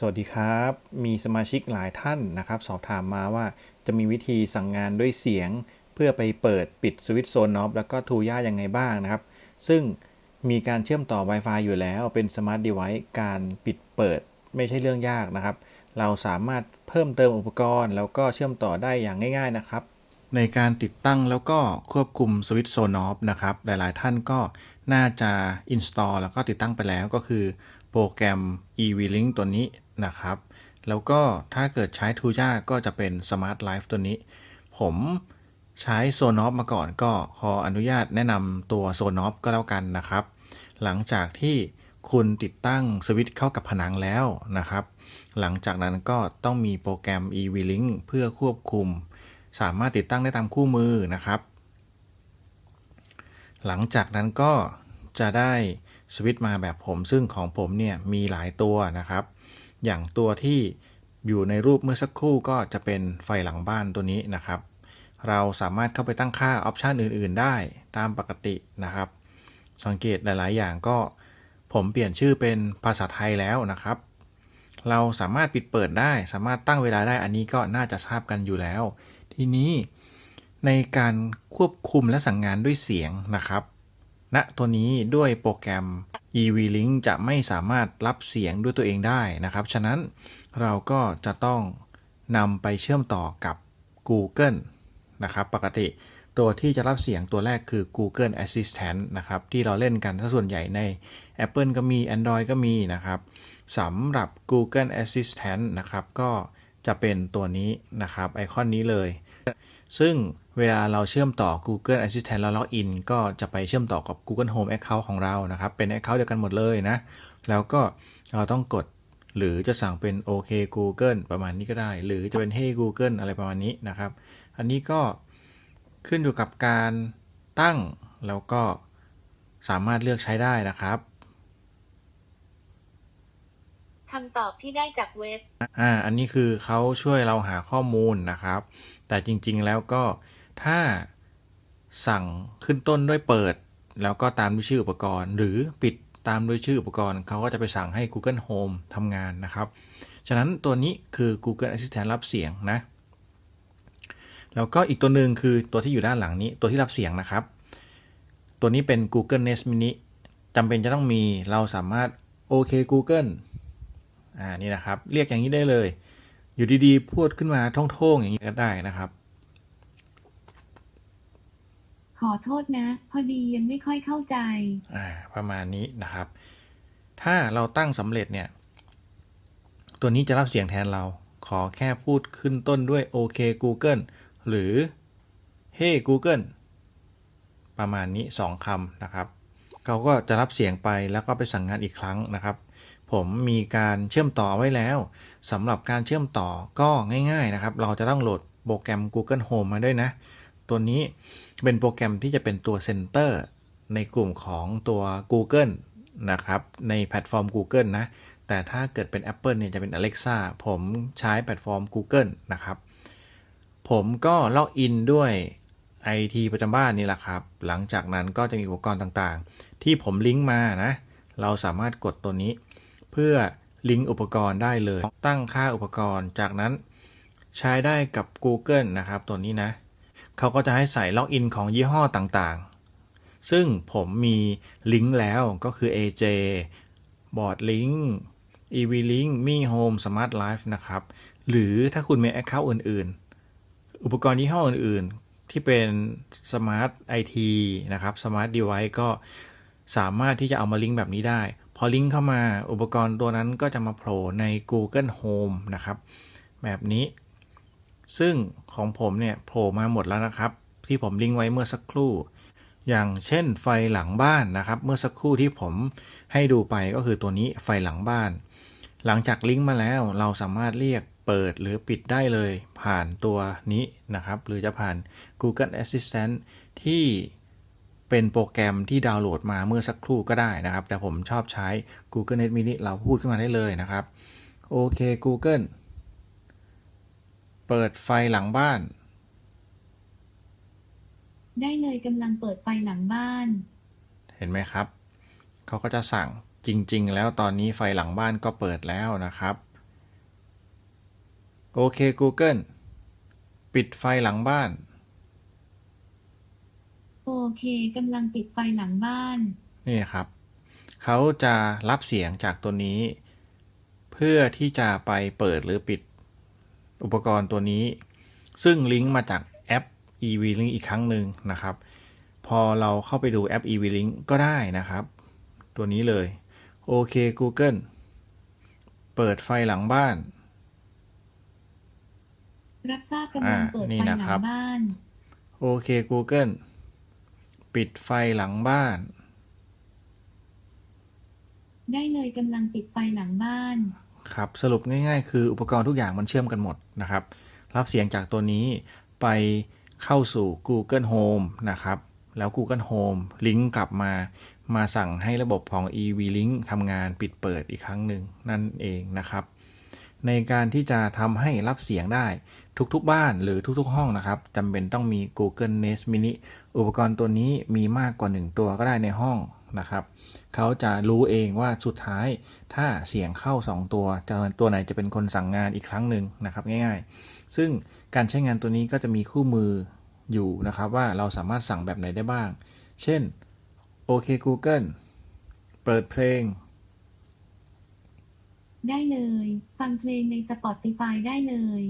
สวัสดีครับ มีสมาชิกหลายท่านนะครับ สอบถามมาว่าจะมีวิธีสั่งงานด้วยเสียง เพื่อไปเปิดปิดสวิตช์โซนน็อปแล้วก็ทูย่ายังไงบ้างนะครับ ซึ่งมีการเชื่อมต่อ Wi-Fi อยู่แล้วเป็นสมาร์ทเด v i c e การปิดเปิดไม่ใช่เรื่องยากนะครับ เราสามารถเพิ่มเติมอุปกรณ์ แล้วก็เชื่อมต่อได้อย่างง่ายๆนะครับ ในการติดตั้งแล้วก็ควบคุมสวิตช์โซนอฟนะครับหลายๆ ท่านก็น่าจะ install แล้วก็ติดตั้งไปแล้วก็คือ รแกรม eVlink ตัวนี้นะครับ แล้วก็ถ้าเกิดใช้ t u j a ก็จะเป็น Smart Life ตัวนี้ ผมใช้ Sonoff มาก่อนก็ขออนุญาตแนะนำตัว Sonoff ก็แล้วกันนะครับ หลังจากที่คุณติดตั้งสวิตช์เข้ากับผนังแล้วนะครับ หลังจากนั้นก็ต้องมีโปรแกรม eVlink เพื่อควบคุม สามารถติดตั้งได้ตามคู่มือนะครับ หลังจากนั้นก็จะได้ สวิตช์มาแบบผมซึ่งของผมเนี่ยมีหลายตัวนะครับ อย่างตัวที่อยู่ในรูปเมื่อสักครู่ก็จะเป็นไฟหลังบ้านตัวนี้นะครับ เราสามารถเข้าไปตั้งค่าออปชันอื่น ๆ ได้ตามปกตินะครับ สังเกตหลาย ๆ อย่างก็ ผมเปลี่ยนชื่อเป็นภาษาไทยแล้วนะครับ เราสามารถปิดเปิดได้ สามารถตั้งเวลาได้อันนี้ก็น่าจะทราบกันอยู่แล้ว ทีนี้ในการควบคุมและสั่งงานด้วยเสียงนะครับ ณตัวนี้ด้วยโปรแกรม eVlink จะไม่สามารถรับเสียงด้วยตัวเองได้นะครับ ฉะนั้นเราก็จะต้องนำไปเชื่อมต่อกับ Google นะครับ ปกติตัวที่จะรับเสียงตัวแรกคือ Google Assistant นะครับ ที่เราเล่นกันถ้าส่วนใหญ่ใน Apple ก็มี Android ก็มีนะครับสำหรับ Google Assistant นะครับ ก็จะเป็นตัวนี้นะครับ ไอคอนนี้เลย ซึ่ง เวลาเราเชื่อมต่อ Google Assistant แล้วล็อกอินก็จะไปเชื่อมต่อกับ Google Home Account ของเรานะครับ เป็น Account เดียวกันหมดเลยนะ แล้วก็เราต้องกดหรือจะสั่งเป็นโอเค Google ประมาณนี้ก็ได้ หรือจะเป็น Hey Google อะไรประมาณนี้นะครับ อันนี้ก็ขึ้นอยู่กับการตั้งแล้วก็สามารถเลือกใช้ได้นะครับคำตอบที่ได้จากเว็บ อ่า อันนี้คือเขาช่วยเราหาข้อมูลนะครับ แต่จริงๆแล้วก็ ถ้าสั่งขึ้นต้นด้วยเปิด แล้วก็ตามด้วยชื่ออุปกรณ์ หรือปิดตามด้วยชื่ออุปกรณ์เขาก็จะไปสั่งให้ Google Home ทำงานนะครับ ฉะนั้นตัวนี้คือ Google Assistant รับเสียงนะ แล้วก็อีกตัวหนึ่งคือตัวที่อยู่ด้านหลังนี้ตัวที่รับเสียงนะครับ ตัวนี้เป็น Google Nest Mini จำเป็นจะต้องมีเราสามารถโอเค Google อ่านี่นะครับ เรียกอย่างนี้ได้เลย อยู่ดีๆ พูดขึ้นมาท่องๆอย่างนี้ก็ได้นะครับ ขอโทษนะ พอดียังไม่ค่อยเข้าใจ อ่า ประมาณนี้นะครับ ถ้าเราตั้งสำเร็จเนี่ย ตัวนี้จะรับเสียงแทนเรา ขอแค่พูดขึ้นต้นด้วยโอเค Google หรือ Hey Google ประมาณนี้ 2คำนะครับ เขาก็จะรับเสียงไปแล้วก็ไปสั่งงานอีกครั้งนะครับ ผมมีการเชื่อมต่อไว้แล้วสำหรับการเชื่อมต่อก็ง่าย ๆนะครับ เราจะต้องโหลดโปรแกรม Google Home มาด้วยนะ ตัวนี้ เป็นโปรแกรมที่จะเป็นตัวเซนเตอร์ในกลุ่มของตัว Google นะครับ ในแพลตฟอร์ม Google นะ แต่ถ้าเกิดเป็น Apple เนี่ยจะเป็น Alexa ผมใช้แพลตฟอร์ม Google นะครับ ผมก็ล็อกอินด้วย IT ประจำบ้านนี่แหละครับ หลังจากนั้นก็จะมีอุปกรณ์ต่างๆ ที่ผมลิงก์มานะ เราสามารถกดตัวนี้ เพื่อลิงก์อุปกรณ์ได้เลย ตั้งค่าอุปกรณ์ จากนั้นใช้ได้กับ Google นะครับ ตัวนี้นะ เขาก็จะให้ใส่ล็อกอินของยี่ห้อต่างๆ ซึ่งผมมีลิงก์แล้วก็คือ AJ Board Link EV-Link Mi Home Smart Life นะครับ หรือถ้าคุณมี Account อื่นๆ อุปกรณ์ยี่ห้ออื่นๆ ที่เป็น Smart IT นะครับ Smart Device ก็สามารถที่จะเอามาลิงก์แบบนี้ได้ พอลิงก์เข้ามาอุปกรณ์ตัวนั้นก็จะมาโผล่ใน Google Home นะครับ แบบนี้ ซึ่งของผมเนี่ยโผล่มาหมดแล้วนะครับ ที่ผมลิงก์ไว้เมื่อสักครู่ อย่างเช่นไฟหลังบ้านนะครับ เมื่อสักครู่ที่ผมให้ดูไปก็คือตัวนี้ไฟหลังบ้าน หลังจากลิงก์มาแล้วเราสามารถเรียกเปิดหรือปิดได้เลยผ่านตัวนี้นะครับ หรือจะผ่าน Google Assistant ที่เป็นโปรแกรมที่ดาวน์โหลดมาเมื่อสักครู่ก็ได้นะครับ แต่ผมชอบใช้ Google Net Mini เราพูดขึ้นมาได้เลยนะครับ โอเค Google เปิดไฟหลังบ้าน ได้เลยกำลังเปิดไฟหลังบ้าน เห็นไหมครับ เขาก็จะสั่งจริง ๆ แล้วตอนนี้ไฟหลังบ้านก็เปิดแล้วนะครับ โอเค Google ปิดไฟหลังบ้าน โอเคกำลังปิดไฟหลังบ้าน นี่ครับ เขาจะรับเสียงจากตัวนี้ เพื่อที่จะไปเปิดหรือปิด อุปกรณ์ตัวนี้ ซึ่งลิงก์มาจากแอป eVlink อีกครั้งหนึ่งนะครับ พอเราเข้าไปดูแอป eVlink ก็ได้นะครับ ตัวนี้เลยโอเค Google เปิดไฟหลังบ้าน รับทราบกำลังเปิดอ่านี่ไฟหนะลัครับงบ้านโอเค Google ปิดไฟหลังบ้าน ได้เลยกำลังปิดไฟหลังบ้าน ครับสรุปง่ายๆ คืออุปกรณ์ทุกอย่างมันเชื่อมกันหมดนะครับ รับเสียงจากตัวนี้ไปเข้าสู่ Google Home นะครับ แล้ว Google Home ลิงก์กลับมา มาสั่งให้ระบบของ eVlink ทำงานปิดเปิดอีกครั้งหนึ่งนั่นเองนะครับ ในการที่จะทำให้รับเสียงได้ทุกๆบ้านหรือทุกๆห้องนะครับจำเป็นต้องมี Google Nest Mini อุปกรณ์ตัวนี้มีมากกว่า 1 ตัวก็ได้ในห้อง นะครับเขาจะรู้เองว่าสุดท้ายถ้าเสียงเข้า 2 ตัวจะตัวไหนจะเป็นคนสั่งงานอีกครั้งหนึ่งนะครับง่ายๆ ซึ่งการใช้งานตัวนี้ก็จะมีคู่มืออยู่นะครับว่าเราสามารถสั่งแบบไหนได้บ้าง เช่นโอเค Google เปิดเพลง ได้เลย ฟังเพลงใน Spotify ได้เลย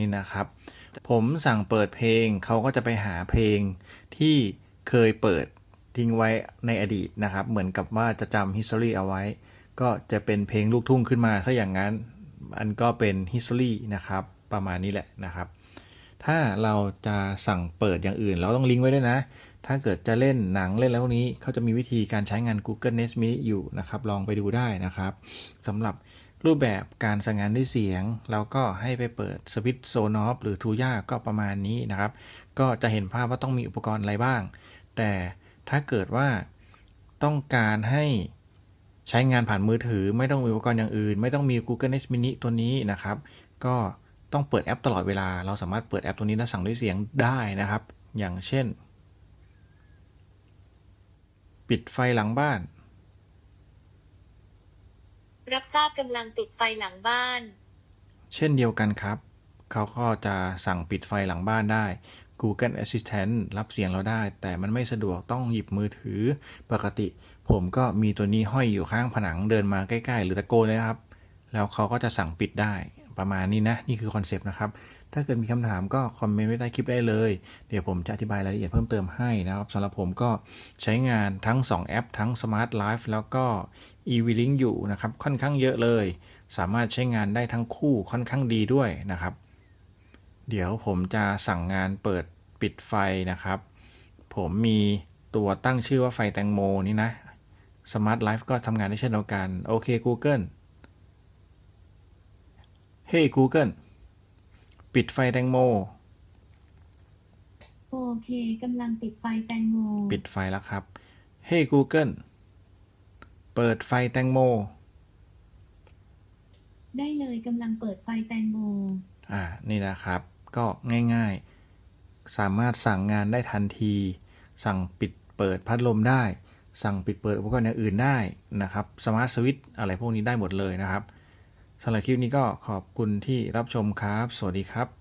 นี่นะครับ ผมสั่งเปิดเพลงเขาก็จะไปหาเพลงที่เคยเปิดทิ้งไว้ในอดีตนะครับ เหมือนกับว่าจะจำ history เอาไว้ ก็จะเป็นเพลงลูกทุ่งขึ้นมาซะอย่างนั้น อันก็เป็น history นะครับ ประมาณนี้แหละนะครับ ถ้าเราจะสั่งเปิดอย่างอื่น เราต้องลิงก์ไว้ด้วยนะ ถ้าเกิดจะเล่นหนังเล่นแล้วพวกนี้เขาจะมีวิธีการใช้งาน Google Nest Mini อยู่นะครับ ลองไปดูได้นะครับสำหรับ รูปแบบการสั่งงานด้วยเสียง เราก็ให้ไปเปิดสวิตช์โซนอฟหรือทูย่าก็ประมาณนี้นะครับ ก็จะเห็นภาพว่าต้องมีอุปกรณ์อะไรบ้าง แต่ถ้าเกิดว่าต้องการให้ใช้งานผ่านมือถือ ไม่ต้องมีอุปกรณ์อย่างอื่น ไม่ต้องมี Google Nest Mini ตัวนี้นะครับ ก็ต้องเปิดแอปตลอดเวลา เราสามารถเปิดแอปตัวนี้และสั่งด้วยเสียงได้นะครับ อย่างเช่น ปิดไฟหลังบ้าน รับทราบกำลังปิดไฟหลังบ้าน เช่นเดียวกันครับ เขาก็จะสั่งปิดไฟหลังบ้านได้ Google Assistant รับเสียงเราได้ แต่มันไม่สะดวกต้องหยิบมือถือ ปกติ ผมก็มีตัวนี้ห้อยอยู่ข้างผนังเดินมาใกล้ ๆ หรือตะโกนเลยครับ แล้วเขาก็จะสั่งปิดได้ประมาณนี้นะ นี่คือคอนเซปต์นะครับ ถ้าเกิดมีคำถามก็คอมเมนต์ไว้ใต้คลิปได้เลย เดี๋ยวผมจะอธิบายรายละเอียดเพิ่มเติมให้นะครับสำหรับผมก็ใช้งานทั้ง 2 แอป ทั้ง Smart Life แล้วก็ eVlink อยู่นะครับค่อนข้างเยอะเลย สามารถใช้งานได้ทั้งคู่ค่อนข้างดีด้วยนะครับ เดี๋ยวผมจะสั่งงานเปิดปิดไฟนะครับ ผมมีตัวตั้งชื่อว่าไฟแตงโมนี่นะ Smart Life ก็ทำงานได้เช่นเดียวกัน โอเค Google เฮ้ Google ปิดไฟแตงโม โอเคกำลังปิดไฟแตงโม ปิดไฟแล้วครับ เฮ้ Google เปิดไฟแตงโม ได้เลยกำลังเปิดไฟแตงโม อ่า นี่นะครับ ก็ง่ายๆ สามารถสั่งงานได้ทันที สั่งปิดเปิดพัดลมได้ สั่งปิดเปิดอุปกรณ์อย่างอื่นได้นะครับ สมาร์ทสวิตอะไรพวกนี้ได้หมดเลยนะครับ สำหรับคลิปนี้ก็ขอบคุณที่รับชมครับ สวัสดีครับ